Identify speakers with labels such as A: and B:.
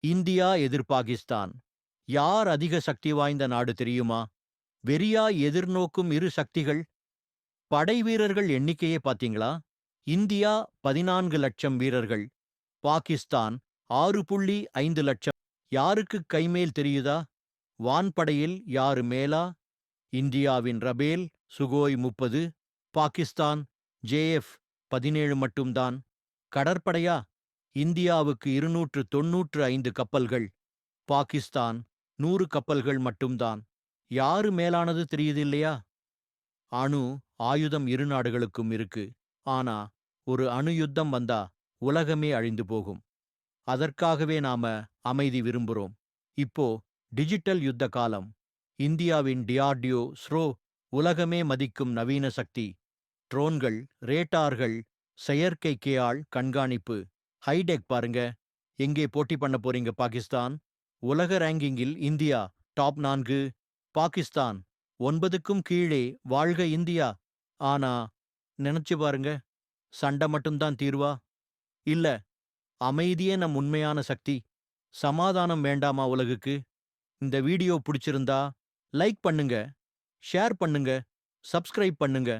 A: India எதிர் பாகிஸ்தான். யார் அதிக சக்தி வாய்ந்த நாடு தெரியுமா? வெறியா எதிர்நோக்கும் இரு சக்திகள்? படை வீரர்கள் எண்ணிக்கையே பாத்தீங்களா இந்தியா பதினான்கு லட்சம் வீரர்கள். பாகிஸ்தான் ஆறு புள்ளி ஐந்து லட்சம். யாருக்கு கைமேல் தெரியுதா? வான்படையில் யாரு மேலா? இந்தியாவின் ரபேல் சுகோய் முப்பது. பாகிஸ்தான் ஜேஎஃப் பதினேழு மட்டும்தான். கடற்படையா? இந்தியாவுக்கு இருநூற்று தொன்னூற்று ஐந்து கப்பல்கள் பாகிஸ்தான் நூறு கப்பல்கள் மட்டும்தான். யாரு மேலானது தெரியுதில்லையா? அணு ஆயுதம் இரு நாடுகளுக்கும் இருக்கு. ஆனா ஒரு அணு யுத்தம் வந்தா உலகமே அழிந்து போகும். அதற்காகவே நாம அமைதி விரும்புறோம். இப்போ டிஜிட்டல் யுத்த காலம். இந்தியாவின் டியார்டியோ ஸ்ரோ உலகமே மதிக்கும் நவீன சக்தி. ட்ரோன்கள் ரேட்டார்கள் செயற்கை கேஆள் கண்காணிப்பு. ஹைடெக் பாருங்க. எங்கே போட்டி பண்ண போறீங்க பாகிஸ்தான்? உலக ரேங்கிங்கில் இந்தியா டாப் நான்கு. பாகிஸ்தான் ஒன்பதுக்கும் கீழே வாழ்க இந்தியா. ஆனா நினைச்சு பாருங்க சண்டை மட்டும்தான் தீர்வா? இல்ல அமைதியே நம் உண்மையான சக்தி. சமாதானம் வேண்டாமா உலகுக்கு? இந்த வீடியோ பிடிச்சிருந்தா லைக் பண்ணுங்க ஷேர் பண்ணுங்க சப்ஸ்கிரைப் பண்ணுங்க.